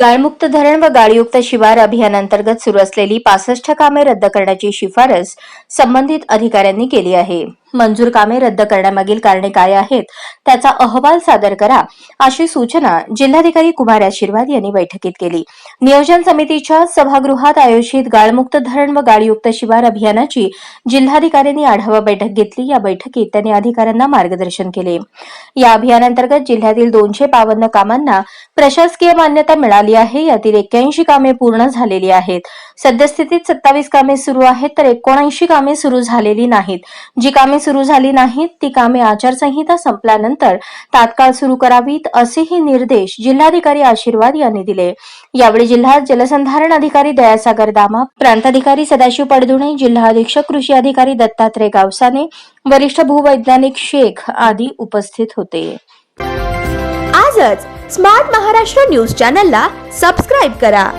गाळमुक्त धरण व गाळयुक्त शिवार अभियानांतर्गत सुरू असलेली पासष्ट कामे रद्द करण्याची शिफारस संबंधित अधिकाऱ्यांनी केली आहे. मंजूर कामे रद्द करण्यामागील कारणे काय आहेत त्याचा अहवाल सादर करा अशी सूचना जिल्हाधिकारी कुमार आशीर्वाद यांनी बैठकीत केली. नियोजन समितीच्या सभागृहात आयोजित गाळमुक्त धरण व गाळयुक्त शिवार अभियानाची जिल्हाधिकाऱ्यांनी आढावा बैठक घेतली. या बैठकीत त्यांनी अधिकाऱ्यांना मार्गदर्शन केले. या अभियानांतर्गत जिल्ह्यातील दोनशे बावन्न कामांना प्रशासकीय मान्यता मिळाली आहे. यातील एक्क्याऐंशी कामे पूर्ण झालेली आहेत. सद्यस्थितीत सत्तावीस कामे सुरू आहेत तर एकोणऐंशी कामे सुरू झालेली नाहीत. जी कामे सुरू झाली नाहीत ती कामे आचारसंहिता संपल्यानंतर तात्काळ सुरू करावीत असेही निर्देश जिल्हाधिकारी आशीर्वाद यांनी दिले. यावेळी जिल्हा जलसंधारण अधिकारी दयासागर दामा प्रांताधिकारी सदाशिव पडदुणे जिल्हा अधीक्षक कृषी अधिकारी दत्तात्रय गावसाने वरिष्ठ भूवैज्ञानिक शेख आदी उपस्थित होते. आजच स्मार्ट महाराष्ट्र न्यूज चॅनलला सबस्क्राईब करा.